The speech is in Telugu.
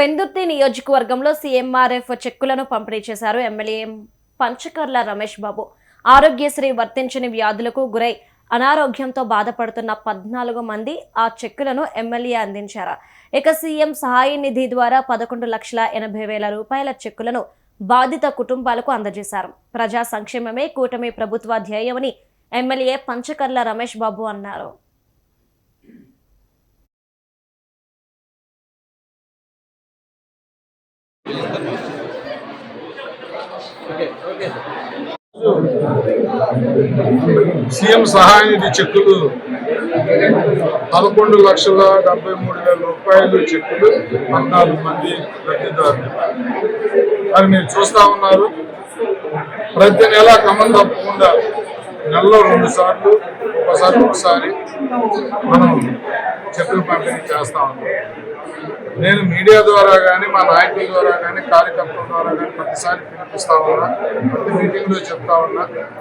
పెందుర్తి నియోజకవర్గంలో సీఎంఆర్ఎఫ్ చెక్కులను పంపిణీ చేశారు ఎమ్మెల్యే పంచకర్ల రమేష్ బాబు. ఆరోగ్యశ్రీ వర్తించని వ్యాధులకు గురై అనారోగ్యంతో బాధపడుతున్న పద్నాలుగు మంది ఆ చెక్కులను ఎమ్మెల్యే అందించారు. ఇక సీఎం సహాయ నిధి ద్వారా పదకొండు లక్షల ఎనభై వేల రూపాయల చెక్కులను బాధిత కుటుంబాలకు అందజేశారు. ప్రజా సంక్షేమమే కూటమి ప్రభుత్వ ధ్యేయమని ఎమ్మెల్యే పంచకర్ల రమేష్ బాబు అన్నారు. సీఎం సహాయ నిధి చెక్కులు పదకొండు లక్షల డెబ్బై మూడు వేల రూపాయలు చెక్కులు పద్నాలుగు మంది లబ్ధిదారులు. మరి మీరు చూస్తా ఉన్నారు ప్రతి నెల క్రమం తప్పకుండా నెలలో రెండు సార్లు ఒకసారి ఒకసారి మనం చెక్కులు పంపిణీ చేస్తా ఉన్నాం. నేను మీడియా ద్వారా కానీ మా నాయకుల ద్వారా కానీ కార్యకర్తల ద్వారా కానీ ప్రతిసారి పిలిపిస్తా ఉన్నా ప్రతి మీటింగ్లో చెప్తా ఉన్నా.